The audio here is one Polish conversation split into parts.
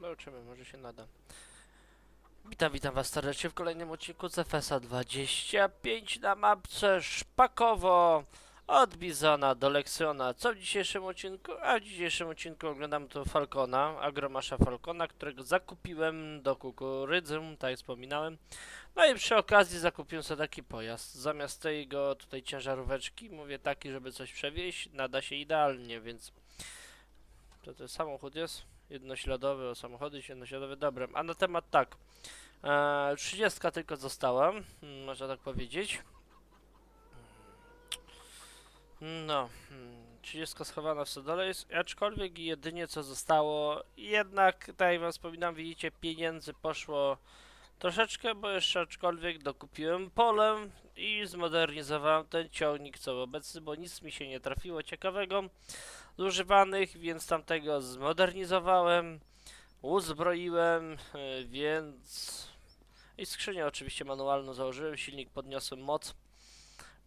Zobaczymy, może się nada. Witam, witam was serdecznie w kolejnym odcinku z FSA 25 na mapce Szpakowo od Bizona do Leksjona. Co w dzisiejszym odcinku? A w dzisiejszym odcinku oglądam tu Falcona, Agromasza Falcona, którego zakupiłem do kukurydzy, tak jak wspominałem. No i przy okazji zakupiłem sobie taki pojazd. Zamiast tego tutaj ciężaróweczki, mówię taki, żeby coś przewieźć, nada się idealnie, więc... To ten samochód jest? Jednośladowy, o samochody jednośladowe, dobra. A na temat tak. E, 30 tylko została, mm, można tak powiedzieć. No, mm, 30 schowana w stodole jest, aczkolwiek jedynie co zostało, jednak, tak jak wam wspominam, widzicie, pieniędzy poszło troszeczkę, bo jeszcze aczkolwiek dokupiłem pole i zmodernizowałem ten ciągnik co obecny, bo nic mi się nie trafiło ciekawego z używanych, więc tamtego zmodernizowałem, uzbroiłem, e, więc i skrzynię oczywiście manualną założyłem, silnik podniosłem moc,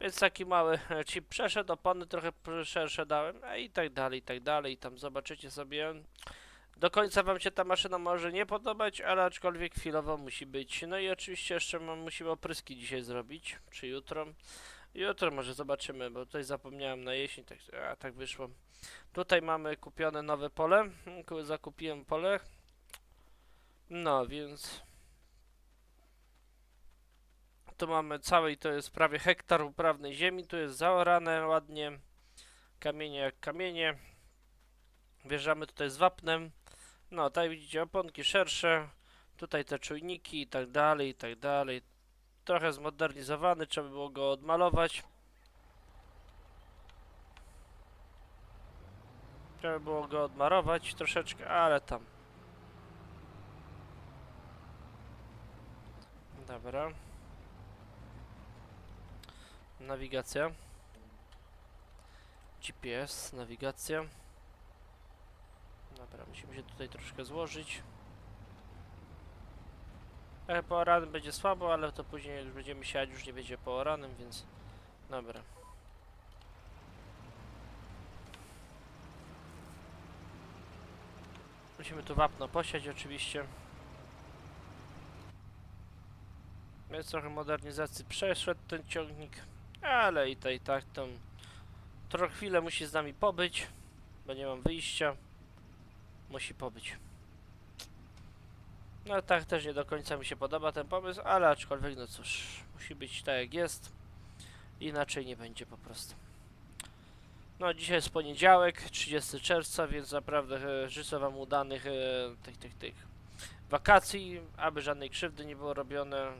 więc taki mały e, chip przeszedł, opony trochę przeszedłem, a i tak dalej, i tak dalej, tam zobaczycie sobie. Do końca wam się ta maszyna może nie podobać, ale aczkolwiek chwilowo musi być. No i oczywiście jeszcze musimy opryski dzisiaj zrobić, czy jutro. Jutro może zobaczymy, bo tutaj zapomniałem na jesień, tak, a, tak wyszło. Tutaj mamy kupione nowe pole. Ku- Zakupiłem pole. No, więc... Tu mamy całej, to jest prawie hektar uprawnej ziemi. Tu jest zaorane ładnie. Kamienie jak kamienie. Wjeżdżamy tutaj z wapnem. No, tutaj widzicie oponki szersze. Tutaj te czujniki i tak dalej, i tak dalej. Trochę zmodernizowany, trzeba było go odmalować. Trzeba było go odmarować troszeczkę, ale tam. Dobra. Nawigacja. GPS, nawigacja. Dobra, musimy się tutaj troszkę złożyć. E, Chyba ranem będzie słabo, ale to później jak już będziemy siać, już nie będzie po ranem, więc... Dobra. Musimy tu wapno posiać oczywiście. Więc trochę modernizacji przeszedł ten ciągnik, ale i tak, i tak tam trochę chwilę musi z nami pobyć, bo nie mam wyjścia. Musi pobyć. No tak też nie do końca mi się podoba ten pomysł, ale aczkolwiek no cóż, musi być tak jak jest. Inaczej nie będzie po prostu. No dzisiaj jest poniedziałek, 30 czerwca, więc naprawdę e, życzę wam udanych e, tych, tych, tych wakacji, aby żadnej krzywdy nie było robione.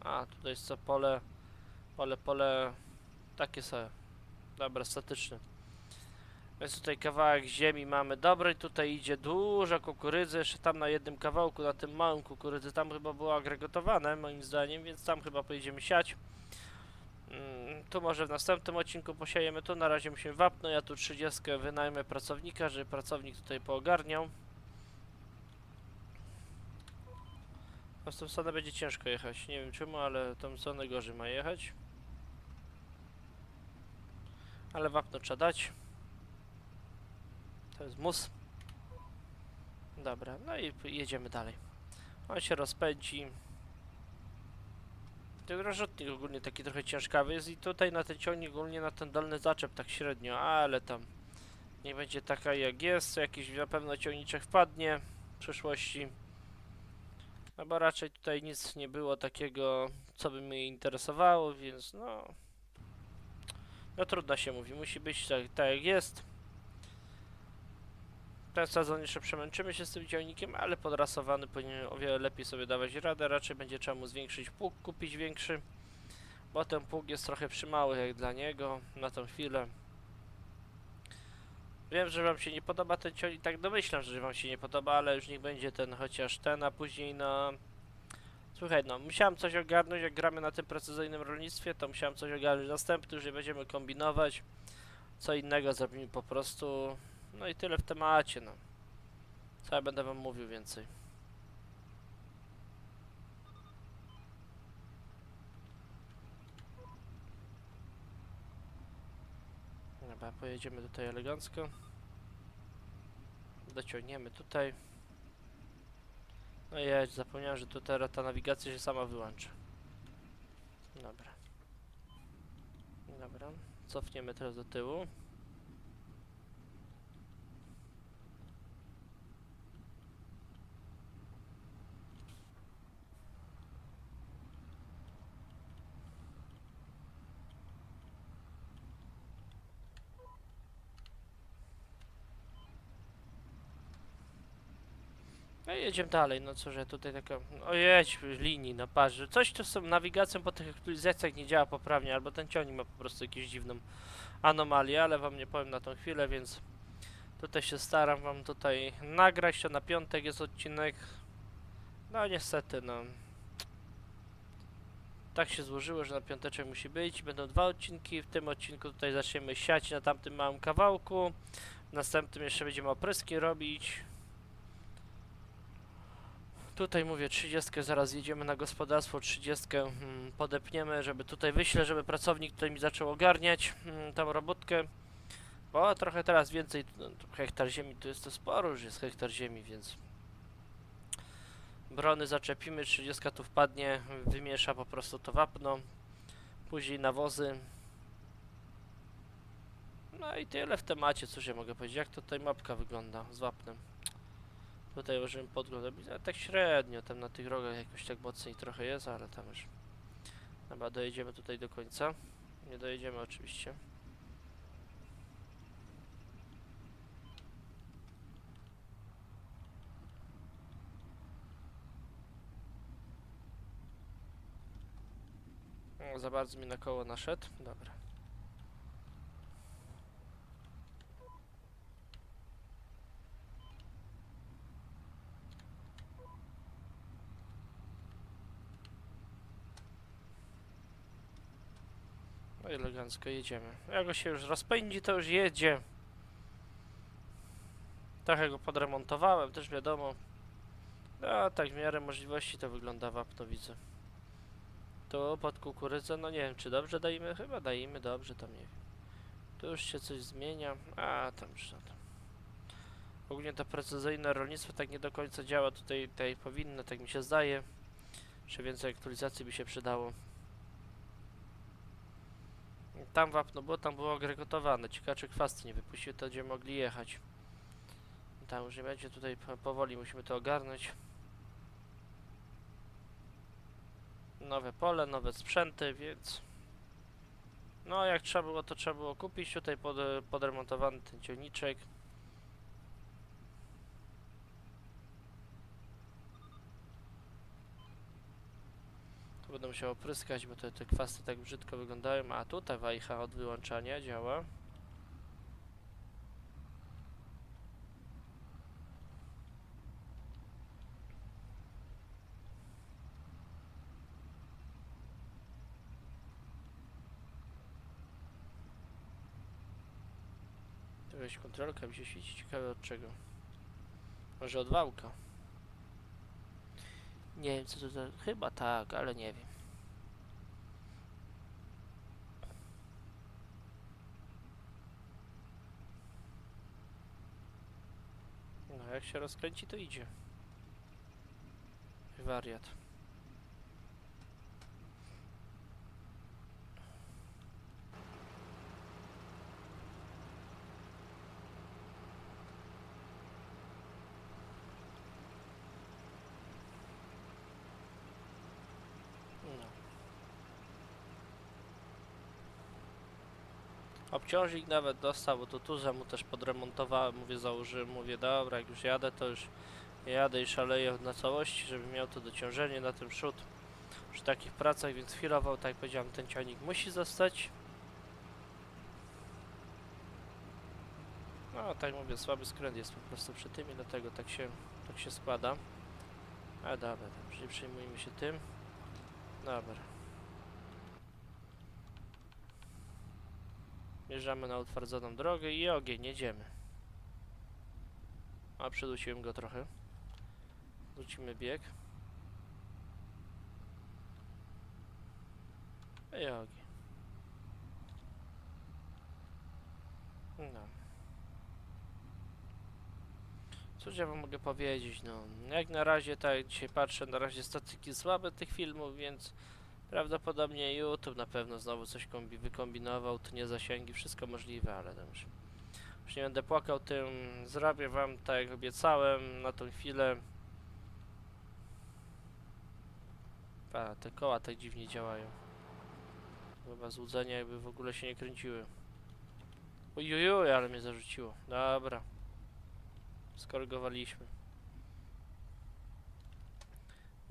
A, tutaj jest co pole, pole, pole, takie sobie. Dobra, statyczne. Więc tutaj kawałek ziemi mamy dobry, tutaj idzie dużo kukurydzy, jeszcze tam na jednym kawałku, na tym małym kukurydzy, tam chyba było agregotowane moim zdaniem, więc tam chyba pojedziemy siać. Mm, tu może w następnym odcinku posiejemy, tu na razie musimy wapno, ja tu 30 wynajmę pracownika, żeby pracownik tutaj poogarniał. A w tą stronę będzie ciężko jechać, nie wiem czemu, ale tą stronę gorzej ma jechać. Ale wapno trzeba dać. To jest mus. Dobra, no i jedziemy dalej. On się rozpędzi. Ten rozrzutnik ogólnie taki trochę ciężkawy jest i tutaj na ten ciągnik ogólnie na ten dolny zaczep tak średnio, ale tam nie będzie taka jak jest, jakiś na pewno ciągniczek wpadnie w przyszłości. No bo raczej tutaj nic nie było takiego, co by mnie interesowało, więc no... No trudno się mówi, musi być tak, tak jak jest. Ten sezon jeszcze przemęczymy się z tym ciągnikiem, ale podrasowany powinien o wiele lepiej sobie dawać radę. Raczej będzie trzeba mu zwiększyć pług, kupić większy, bo ten pług jest trochę przymały jak dla niego na tą chwilę. Wiem, że wam się nie podoba ten ciągnik, tak domyślam, że wam się nie podoba, ale już niech będzie ten chociaż ten, a później na... Słuchaj, no, musiałem coś ogarnąć, jak gramy na tym precyzyjnym rolnictwie, to musiałem coś ogarnąć następny, już nie będziemy kombinować. Co innego zrobimy po prostu. No i tyle w temacie, no. Co ja będę wam mówił więcej. Dobra, pojedziemy tutaj elegancko. Dociągniemy tutaj. No jedź, zapomniałem, że tu teraz ta nawigacja się sama wyłączy. Dobra. Dobra, cofniemy teraz do tyłu. Jedziemy dalej, no co, że tutaj taka... O jedź, linii, patrz, że coś tu z nawigacją po tych aktualizacjach nie działa poprawnie, albo ten ciągnik ma po prostu jakąś dziwną anomalię, ale wam nie powiem na tą chwilę, więc tutaj się staram wam tutaj nagrać, to na piątek jest odcinek. No niestety, no. Tak się złożyło, że na piąteczek musi być, będą dwa odcinki, w tym odcinku tutaj zaczniemy siać na tamtym małym kawałku, w następnym jeszcze będziemy opryski robić, Tutaj mówię 30, zaraz jedziemy na gospodarstwo, 30 mm, podepniemy, żeby tutaj wyślę, żeby pracownik tutaj mi zaczął ogarniać mm, tą robótkę. Bo trochę teraz więcej, tu hektar ziemi, to jest to sporo już jest hektar ziemi, więc brony zaczepimy, 30 tu wpadnie, wymiesza po prostu to wapno, później nawozy. No i tyle w temacie, cóż ja mogę powiedzieć, jak tutaj mapka wygląda z wapnem. Tutaj użyłem podgląd, ale tak średnio, tam na tych rogach jakoś tak mocniej trochę jest, ale tam już chyba dojedziemy tutaj do końca. Nie dojedziemy oczywiście. O, za bardzo mi na koło naszedł. Dobra. No elegancko jedziemy. Jak go się już rozpędzi, to już jedzie. Trochę go podremontowałem, też wiadomo. A tak w miarę możliwości to wygląda wapno widzę. Tu pod kukurydzę, no nie wiem czy dobrze dajemy, chyba dajemy dobrze, tam nie wiem. Tu już się coś zmienia, a tam już no tam. Ogólnie to precyzyjne rolnictwo tak nie do końca działa, tutaj, tutaj powinno, tak mi się zdaje. Jeszcze więcej aktualizacji by się przydało. Tam wapno było, tam było agregotowane. Ciekawe czy kwasty nie wypuściły, to gdzie mogli jechać. Tam już nie będzie, tutaj po- powoli musimy to ogarnąć. Nowe pole, nowe sprzęty, więc... No jak trzeba było, to trzeba było kupić. Tutaj pod, podremontowany ten ciągniczek. Będę musiał opryskać, bo te, te kwasty tak brzydko wyglądają. A tutaj wajcha od wyłączania działa. Jakaś kontrolka mi się świeci, ciekawe od czego. Może od wałka. Nie wiem co to za... Chyba tak, ale nie wiem. No jak się rozkręci to idzie. Wariat. No. Obciążnik nawet dostał, bo to tu mu też podremontowałem, mówię, założyłem, mówię, dobra, jak już jadę, to już jadę i szaleję na całości, żeby miał to dociążenie na tym przód przy takich pracach, więc chwilowo, tak jak powiedziałem, ten ciągnik musi zostać. No, tak mówię, słaby skręt jest po prostu przy tym i dlatego tak się, tak się składa. Ale dobra, dobrze, nie przejmujmy się tym. Dobra. Wjeżdżamy na utwardzoną drogę i ogień, jedziemy. A, przedusiłem go trochę. Wrócimy bieg. I ogień. No. Cóż ja wam mogę powiedzieć, no. Jak na razie, tak jak dzisiaj patrzę, na razie statystyki słabe tych filmów, więc prawdopodobnie YouTube na pewno znowu coś kombi wykombinował, tnie zasięgi, wszystko możliwe, ale dobrze. Już nie będę płakał tym, zrobię wam tak jak obiecałem na tą chwilę. A, te koła tak dziwnie działają. Chyba złudzenia jakby w ogóle się nie kręciły. Ujujuj, ale mnie zarzuciło. Dobra. Skorygowaliśmy.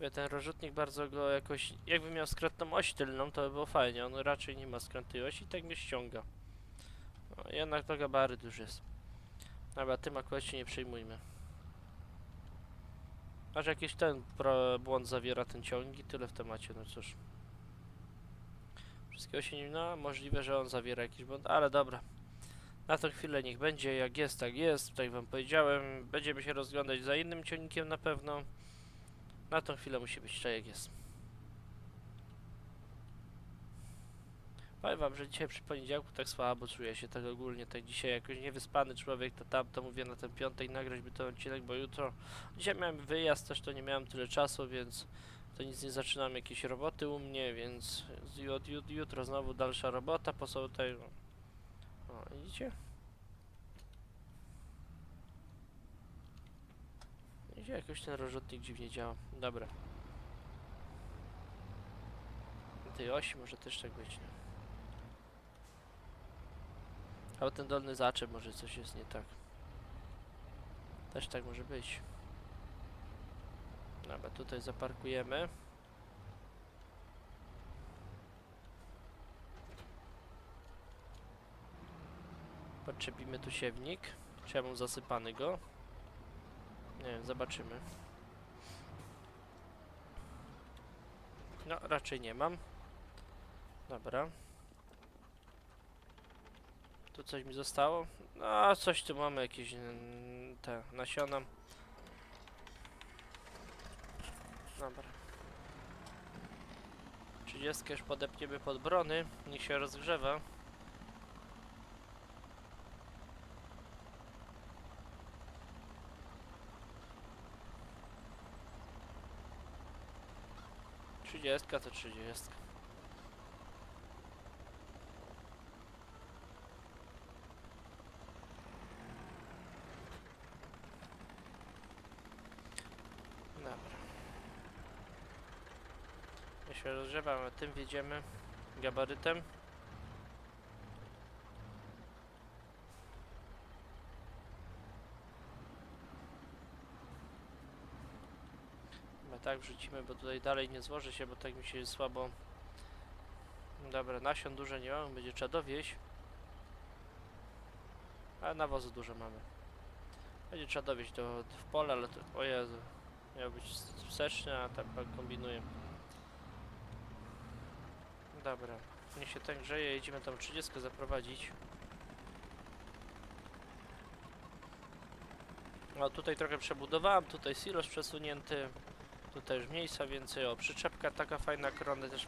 Mówię, ten rozrzutnik bardzo go jakoś... Jakby miał skrętną oś tylną, to by było fajnie. On raczej nie ma skrętnej osi i tak mnie ściąga. No, jednak to gabaryt już jest. Dobra, tym akurat się nie przejmujmy. Aż jakiś ten błąd zawiera ten ciągnik i tyle w temacie, no cóż. Wszystkiego się nie... No, możliwe, że on zawiera jakiś błąd, ale dobra. Na tą chwilę niech będzie, jak jest, tak jest. Tak wam powiedziałem, będziemy się rozglądać za innym ciągnikiem na pewno. Na tą chwilę musi być jak jest. Powiem wam, że dzisiaj przy poniedziałku tak słabo czuję się, tak ogólnie, tak dzisiaj jakoś niewyspany człowiek, to tam to mówię na ten piątek nagrać by ten odcinek, bo jutro, dzisiaj miałem wyjazd, też to nie miałem tyle czasu, więc to nic nie zaczynam jakieś roboty u mnie, więc od jut- jutro znowu dalsza robota, po sobie tutaj, no. o, widzicie? Widzicie, jakoś ten rozrzutnik dziwnie działa, dobra. Tej osi może też tak być, nie? Albo ten dolny zaczep, może coś jest nie tak. Też tak może być. Dobra, tutaj zaparkujemy. Podczepimy tu siewnik. Mam zasypany go? Nie wiem, zobaczymy. No, raczej nie mam. Dobra. Tu coś mi zostało? No, coś tu mamy, jakieś mm, te nasiona. Dobra. 30 już podepniemy pod brony, niech się rozgrzewa. Trzydziestka to trzydziestka. Dobra. Ja się rozgrzewam, a tym wjedziemy gabarytem. Chyba tak wrzucimy, bo tutaj dalej nie złoży się, bo tak mi się słabo... Dobra, nasion dużo nie mamy, będzie trzeba dowieść. Ale nawozu dużo mamy. Będzie trzeba dowieść do, w pole, ale to... O Jezu. Miał być wsteczny, a tak pan kombinuje. Dobra, niech się ten grzeje, jedziemy tam 30 zaprowadzić. No tutaj trochę przebudowałem, tutaj silos przesunięty, tutaj już miejsca więcej, o przyczepka taka fajna krony też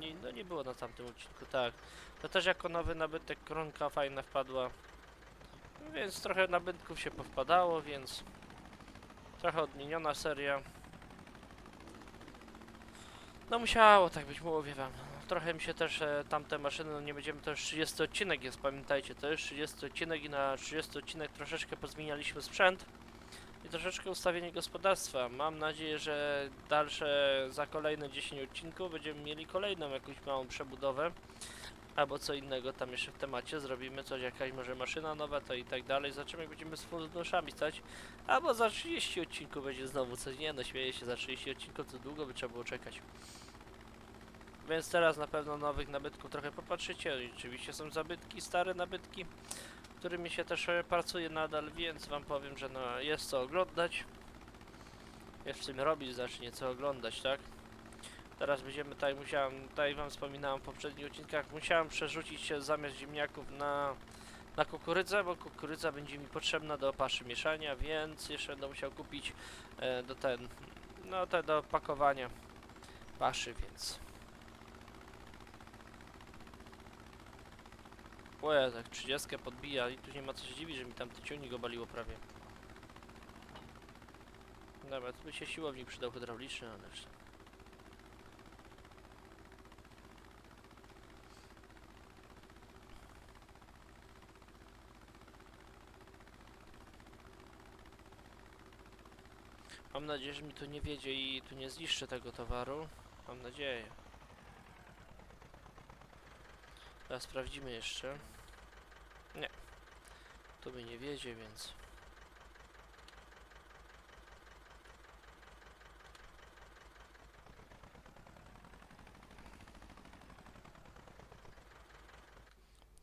nie, no nie było na tamtym odcinku, tak. To też jako nowy nabytek kronka fajna wpadła. Więc trochę nabytków się powpadało, więc trochę odmieniona seria. No musiało tak być, mówię wam. Trochę mi się też e, tamte maszyny, no nie będziemy, to już 30 odcinek jest, pamiętajcie, to już 30 odcinek i na 30 odcinek troszeczkę pozmienialiśmy sprzęt i troszeczkę ustawienie gospodarstwa. Mam nadzieję, że dalsze, za kolejne 10 odcinków będziemy mieli kolejną jakąś małą przebudowę albo co innego tam jeszcze w temacie, zrobimy coś, jakaś może maszyna nowa, to i tak dalej, zobaczymy jak będziemy z funduszami stać, albo za 30 odcinków będzie znowu coś, nie no śmieję się, za 30 odcinków to długo by trzeba było czekać. Więc teraz na pewno nowych nabytków trochę popatrzycie. Oczywiście są zabytki, stare nabytki, którymi się też e, pracuje nadal, więc wam powiem, że no, jest co oglądać. Jest w czym robić, zacznie co oglądać, tak? Teraz będziemy, jak musiałem, jak wam wspominałem w poprzednich odcinkach, musiałem przerzucić się zamiast ziemniaków na, na kukurydzę, bo kukurydza będzie mi potrzebna do paszy mieszania, więc jeszcze będę musiał kupić e, do ten, no te do pakowania paszy, więc O tak 30 podbija i tu nie ma co się dziwić, że mi tam ty ciągnik obaliło prawie. Dobra, tu by się siłownik przydał hydrauliczny, ale już... Mam nadzieję, że mi tu nie wiedzie i tu nie zniszczy tego towaru. Mam nadzieję. Teraz sprawdzimy jeszcze. Mi nie wiedzie, więc...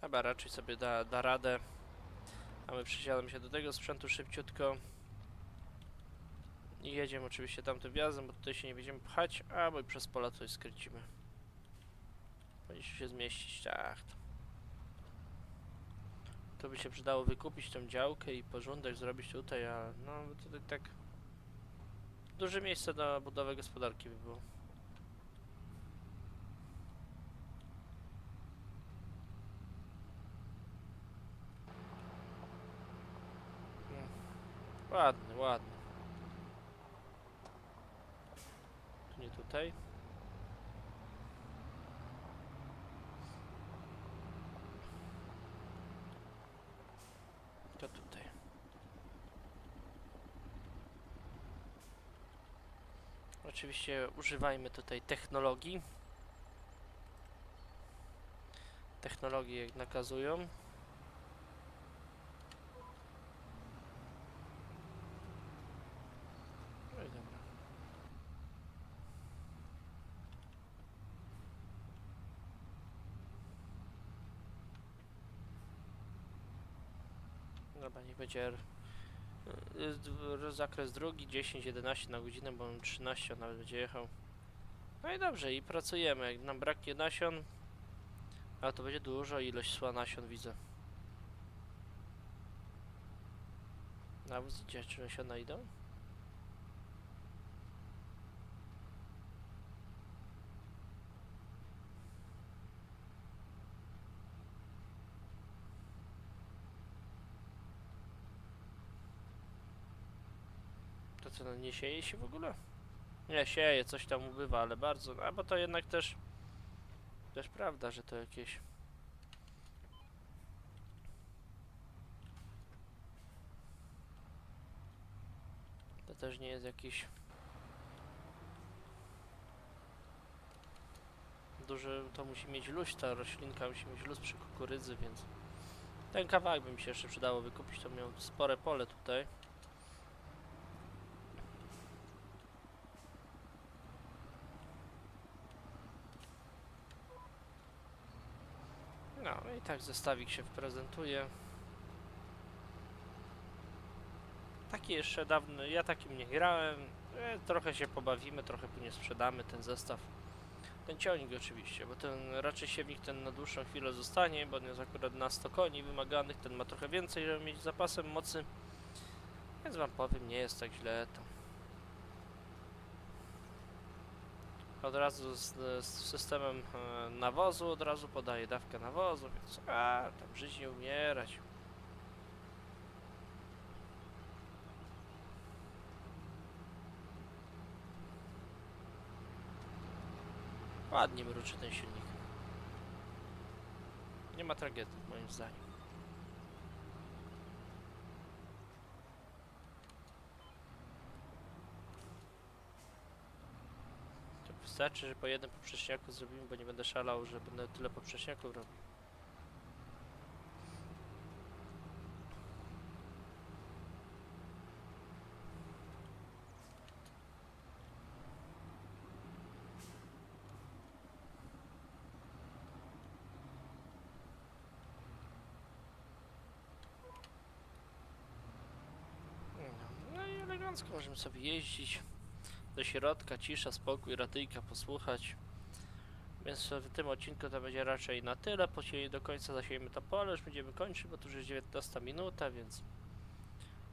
Chyba raczej sobie da, da radę. A my przysiadamy się do tego sprzętu szybciutko. I jedziemy oczywiście tamtym wjazdem, bo tutaj się nie będziemy pchać, albo i przez pola coś skrycimy. Powinniśmy się zmieścić, tak. To by się przydało wykupić tą działkę i porządek zrobić tutaj, a no tutaj tak... Duże miejsce na budowę gospodarki by było. Mm. Ładny, ładny. Tu nie tutaj. To tutaj. Oczywiście używajmy tutaj technologii. Technologie jak nakazują. Dobra. Niech będzie Zakres drugi, 10, 11 na godzinę, bo mam 13, on nawet będzie jechał. No i dobrze, i pracujemy. Jak nam braknie nasion, a to będzie dużo ilość sła nasion widzę. Nawóz idzie, czy nasiona idą? Co, no nie sieje się w ogóle? Nie, sieje, coś tam ubywa, ale bardzo. A bo to jednak też... Też prawda, że to jakieś... To też nie jest jakiś... Duży, to musi mieć luz, ta roślinka musi mieć luz przy kukurydzy, więc... Ten kawałek by mi się jeszcze przydało wykupić, to miał spore pole tutaj. No i tak zestawik się prezentuje. Taki jeszcze dawny, ja takim nie grałem. E, trochę się pobawimy, trochę później sprzedamy ten zestaw. Ten ciągnik oczywiście, bo ten raczej siewnik ten na dłuższą chwilę zostanie, bo on jest akurat na 100 koni wymaganych, ten ma trochę więcej, żeby mieć zapasem mocy. Więc wam powiem, nie jest tak źle to. Od razu z, z systemem e, nawozu, od razu podaje dawkę nawozu, więc a, tam żyć nie umierać. Ładnie mruczy ten silnik. Nie ma tragedii, moim zdaniem. To wystarczy, że po jednym poprzeczniaku zrobimy, bo nie będę szalał, że będę tyle poprzeczniaków robił. No, elegancko możemy sobie jeździć do środka, cisza, spokój, radyjka posłuchać. Więc w tym odcinku to będzie raczej na tyle. Później do końca zasiejemy to pole, już będziemy kończyć, bo tu już jest 19 minuta, więc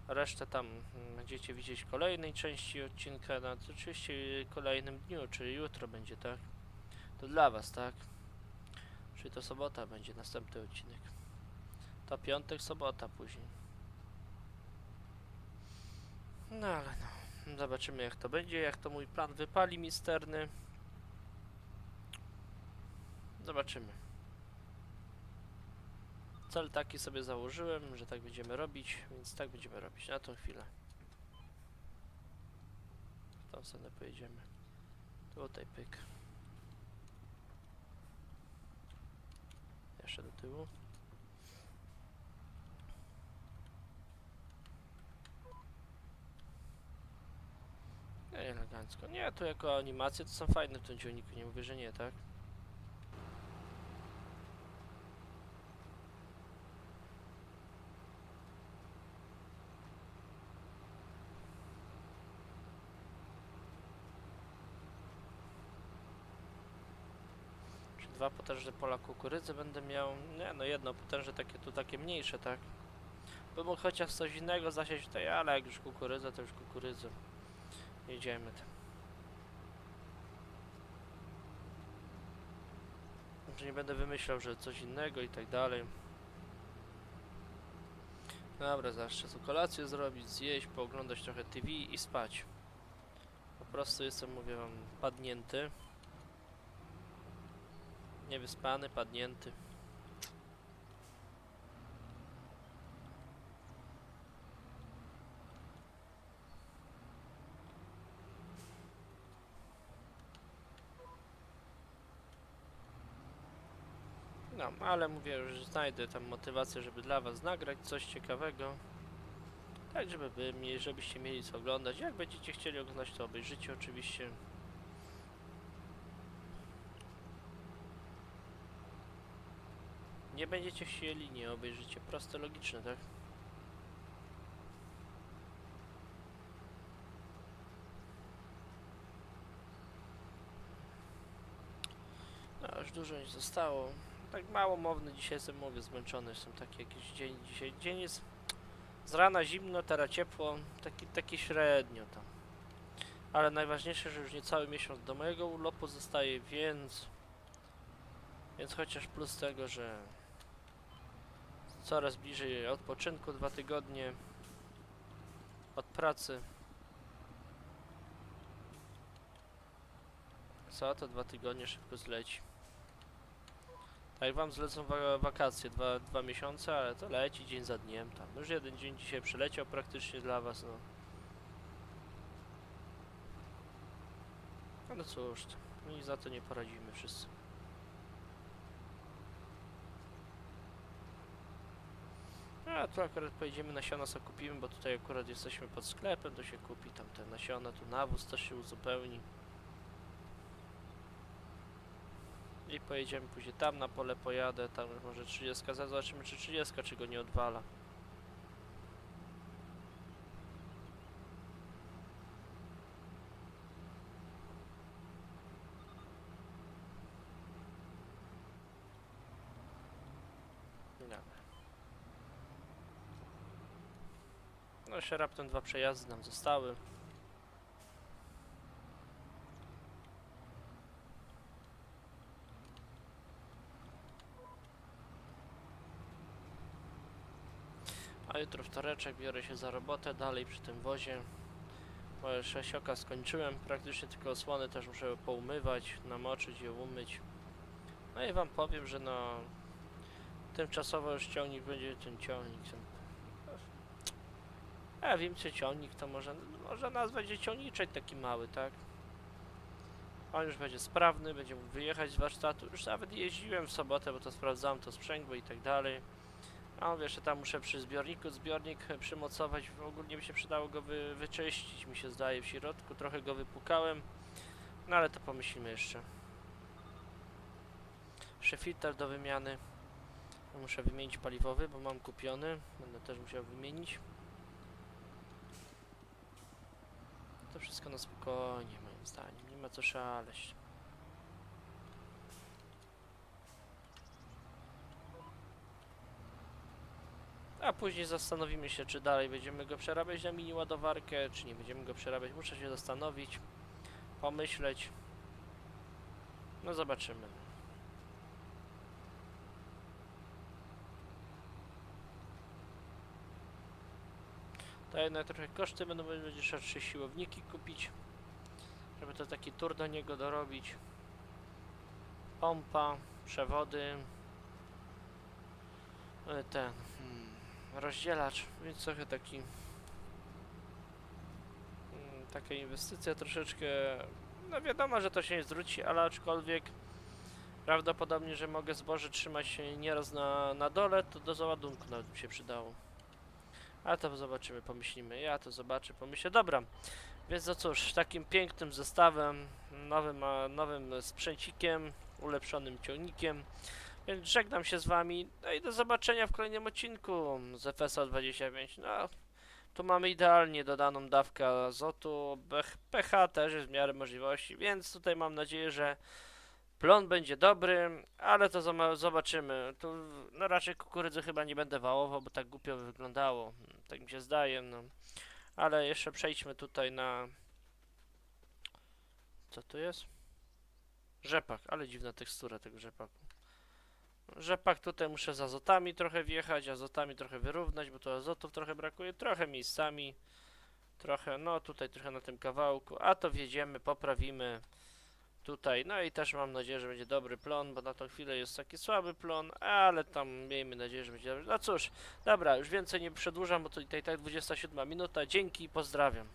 resztę tam mm, będziecie widzieć w kolejnej części odcinka, no oczywiście kolejnym dniu, czyli jutro będzie, tak? To dla was, tak? Czyli to sobota będzie następny odcinek. To piątek, sobota później. No ale no. Zobaczymy jak to będzie, jak to mój plan wypali misterny. Zobaczymy. Cel taki sobie założyłem, że tak będziemy robić, więc tak będziemy robić na tą chwilę. W tą stronę pojedziemy. Tutaj pyk. Jeszcze do tyłu. Elegancko. Nie, tu jako animacje to są fajne w tym ciągniku, nie mówię, że nie, tak? Czy dwa potężne pola kukurydzy będę miał? Nie, no jedno potężne takie tu takie mniejsze, tak? Mógł chociaż coś innego zasiać tutaj, ale jak już kukurydza, to już kukurydza. Jedziemy tam. Że nie będę wymyślał, że coś innego i tak dalej. Dobra, zaraz czas kolację zrobić, zjeść, pooglądać trochę TV i spać. Po prostu jestem, mówię wam, padnięty. Niewyspany, padnięty. No, ale mówię, że znajdę tam motywację, żeby dla was nagrać coś ciekawego. Tak, żeby wy, żebyście mieli co oglądać. Jak będziecie chcieli oglądać, to obejrzycie oczywiście. Nie będziecie chcieli, nie obejrzycie. Proste, logiczne, tak? No, już dużo nie zostało. Tak mało mowny dzisiaj jestem, mówię, zmęczony jestem taki jakiś dzień dzisiaj. Dzień jest z rana zimno, teraz ciepło, taki, taki średnio tam. Ale najważniejsze, że już nie cały miesiąc do mojego urlopu zostaje, więc... Więc chociaż plus tego, że coraz bliżej odpoczynku, dwa tygodnie od pracy. Co, to dwa tygodnie szybko zleci. Jak wam zlecą wa wakacje, dwa, dwa miesiące, ale to leci dzień za dniem tam. Już jeden dzień dzisiaj przyleciał praktycznie dla was, no. Ale cóż, to, i za to nie poradzimy wszyscy. A tu akurat pojedziemy nasiona sobie kupimy, bo tutaj akurat jesteśmy pod sklepem, to się kupi tam te nasiona, tu nawóz też się uzupełni. I pojedziemy później tam na pole pojadę, tam może 30, zobaczymy czy 30 czy go nie odwala. Dobra. No jeszcze raptem dwa przejazdy nam zostały. A jutro wtoreczek biorę się za robotę dalej przy tym wozie. Już szesioka skończyłem, praktycznie tylko osłony też muszę poumywać, namoczyć je, umyć. No i wam powiem, że no tymczasowo już ciągnik będzie ten ciągnik. Ten... Ja wiem czy ciągnik to może, może nazwać będzie ciągniczek taki mały, tak? On już będzie sprawny, będzie mógł wyjechać z warsztatu. Już nawet jeździłem w sobotę, bo to sprawdzałem to sprzęgło i tak dalej. A wiesz, że tam muszę przy zbiorniku zbiornik przymocować. W ogóle by się przydało go wy, wyczyścić, mi się zdaje w środku. Trochę go wypukałem. No ale to pomyślimy jeszcze. Jeszcze filtr do wymiany. Muszę wymienić paliwowy, bo mam kupiony. Będę też musiał wymienić. To wszystko na spokojnie moim zdaniem. Nie ma co szaleć. A później zastanowimy się, czy dalej będziemy go przerabiać na mini ładowarkę, czy nie będziemy go przerabiać. Muszę się zastanowić, pomyśleć. No zobaczymy. To jednak trochę koszty będą, będzie trzeba trzy siłowniki kupić, żeby to taki tur do niego dorobić. Pompa, przewody, e, ten hmm, rozdzielacz, więc trochę taki mm, taka inwestycja troszeczkę, no wiadomo, że to się nie zwróci, ale aczkolwiek prawdopodobnie, że mogę zboże trzymać nieraz na, na dole, to do załadunku nawet mi się przydało. Ale to zobaczymy, pomyślimy. Ja to zobaczę, pomyślę. Dobra, więc no cóż, takim pięknym zestawem, nowym, a, nowym sprzęcikiem, ulepszonym ciągnikiem. Więc żegnam się z wami. No i do zobaczenia w kolejnym odcinku z FSA 25. No, tu mamy idealnie dodaną dawkę azotu. PH też jest w miarę możliwości, więc tutaj mam nadzieję, że plon będzie dobry, ale to zobaczymy. Tu no raczej kukurydzy chyba nie będę wałował, bo tak głupio wyglądało. Tak mi się zdaje, no. Ale jeszcze przejdźmy tutaj na... Co tu jest? Rzepak, ale dziwna tekstura tego rzepaku. Rzepak tutaj muszę z azotami trochę wjechać, azotami trochę wyrównać, bo tu azotów trochę brakuje, trochę miejscami, trochę, no tutaj trochę na tym kawałku, a to wjedziemy, poprawimy tutaj, no i też mam nadzieję, że będzie dobry plon, bo na tą chwilę jest taki słaby plon, ale tam miejmy nadzieję, że będzie dobry. No cóż, dobra, już więcej nie przedłużam, bo to tutaj tak 27 minuta, dzięki, pozdrawiam.